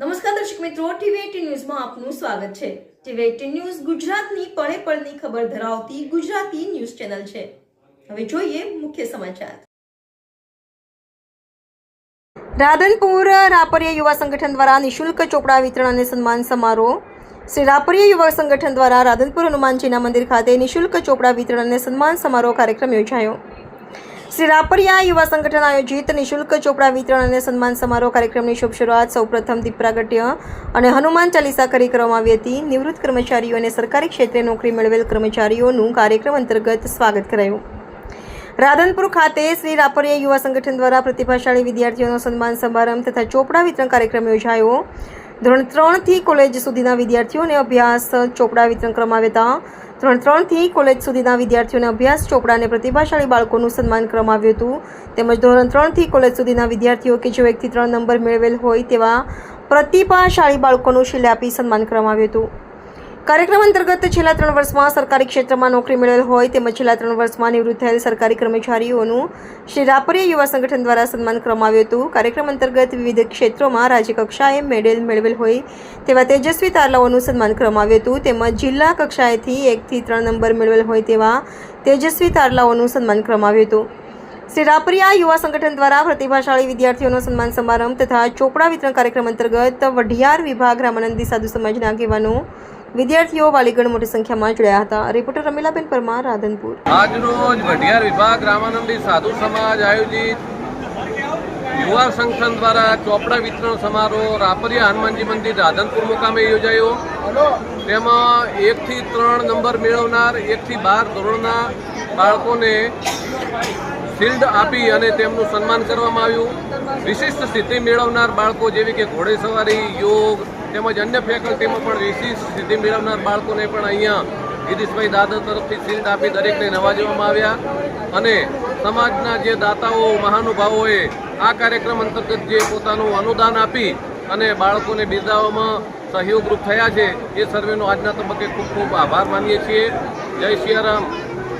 નમસ્કાર દર્શક મિત્રો ટીવી ન્યૂઝમાં આપનું સ્વાગત છે. ટીવી એટીન ન્યૂઝ ગુજરાતની પળે પળની ખબર ધરાવતી ગુજરાતી ન્યૂઝ ચેનલ છે. હવે જોઈએ મુખ્ય સમાચાર. રાધનપુર, રાપરિયા યુવા સંગઠન દ્વારા નિશુલ્ક ચોપડા વિતરણ અને સન્માન સમારોહ. શ્રી રાપરિયા યુવા સંગઠન દ્વારા રાધનપુર હનુમાનજીના મંદિર ખાતે નિશુલ્ક ચોપડા વિતરણ અને સન્માન સમારોહ કાર્યક્રમ યોજાયો. શ્રી રાપરિયા યુવા સંગઠન આયોજિત નિશુલ્ક ચોપડા વિતરણ અને સન્માન સમારોહ કાર્યક્રમની શુભ શરૂઆત સૌપ્રથમ દીપ્રાગટ્ય અને હનુમાન ચાલીસા કરી કરવામાં આવી હતી. નિવૃત્ત કર્મચારીઓ અને સરકારી ક્ષેત્રે નોકરી મેળવેલ કર્મચારીઓનું કાર્યક્રમ અંતર્ગત સ્વાગત કરાયું. રાધનપુર ખાતે શ્રી રાપરિયા યુવા સંગઠન દ્વારા પ્રતિભાશાળી વિદ્યાર્થીઓનો સન્માન સમારંભ તથા ચોપડા વિતરણ કાર્યક્રમ યોજાયો. ધોરણ ત્રણથી કોલેજ સુધીના વિદ્યાર્થીઓને અભ્યાસ ચોપડા વિતરણ કરવામાં આવ્યા હતા. ધોરણ ત્રણથી કોલેજ સુધીના વિદ્યાર્થીઓને અભ્યાસ ચોપડા અને પ્રતિભાશાળી બાળકોનું સન્માન કરવામાં આવ્યું હતું. તેમજ ધોરણ ત્રણથી કોલેજ સુધીના વિદ્યાર્થીઓ કે જો એકથી ત્રણ નંબર મેળવેલ હોય તેવા પ્રતિભાશાળી બાળકોનું શિલ્ય આપી સન્માન કરવામાં આવ્યું હતું. કાર્યક્રમ અંતર્ગત છેલ્લા ત્રણ વર્ષમાં સરકારી ક્ષેત્રમાં નોકરી મેળવેલ હોય તેમજ છેલ્લા ત્રણ વર્ષમાં નિવૃત્ત થયેલ સરકારી કર્મચારીઓનું શ્રી રાપરિયા યુવા સંગઠન દ્વારા સન્માન કરવામાં આવ્યું હતું. કાર્યક્રમ અંતર્ગત વિવિધ ક્ષેત્રોમાં રાજ્યકક્ષાએ મેડલ મેળવેલ હોય તેવા તેજસ્વી તારલાઓનું સન્માન કરવામાં આવ્યું હતું. તેમજ જિલ્લા કક્ષાએથી એકથી ત્રણ નંબર મેળવેલ હોય તેવા તેજસ્વી તારલાઓનું સન્માન કરવામાં આવ્યું હતું. શ્રી રાપરિયા યુવા સંગઠન દ્વારા પ્રતિભાશાળી વિદ્યાર્થીઓનો સન્માન સમારંભ તથા ચોપડા વિતરણ કાર્યક્રમ અંતર્ગત વઢિયાર વિભાગ રામાનંદી સાધુ સમાજના આગેવાનો વિદ્યાર્થીઓ વાલીગણ મોટી સંખ્યામાં જોડાયા હતા. રિપોર્ટર રમીલાબેન પરમાર, રાધનપુર. આજરોજ વઢિયાર વિભાગ રામાનંદી સાધુ સમાજ આયોજિત યુવા સંગઠન દ્વારા ચોપડા વિતરણ સમારોહ રાપરિયા હનુમાનજી મંદિર રાધનપુર મુકામે યોજાયો. તેમાં એકથી ત્રણ નંબર મેળવનાર, એકથી બાર ધોરણના બાળકોને શિલ્ડ આપી અને તેમનું સન્માન કરવામાં આવ્યું. વિશિષ્ટ સિદ્ધિ મેળવનાર બાળકો જેવી કે ઘોડેસવારી, યોગ તેમજ અન્ય ફેકલ્ટીમાં પણ વિશિષ્ટ સિદ્ધિ મેળવનાર બાળકોને પણ અહીંયા ગિરીશભાઈ દાદા તરફથી શિલ્ડ આપી દરેકને નવાજવામાં આવ્યા. અને સમાજના જે દાતાઓ, મહાનુભાવોએ આ કાર્યક્રમ અંતર્ગત જે પોતાનું અનુદાન આપી અને બાળકોને બિરદાવવામાં સહયોગરૂપ થયા છે, એ સર્વેનો આજના તબક્કે ખૂબ ખૂબ આભાર માનીએ છીએ. જય સિયારામ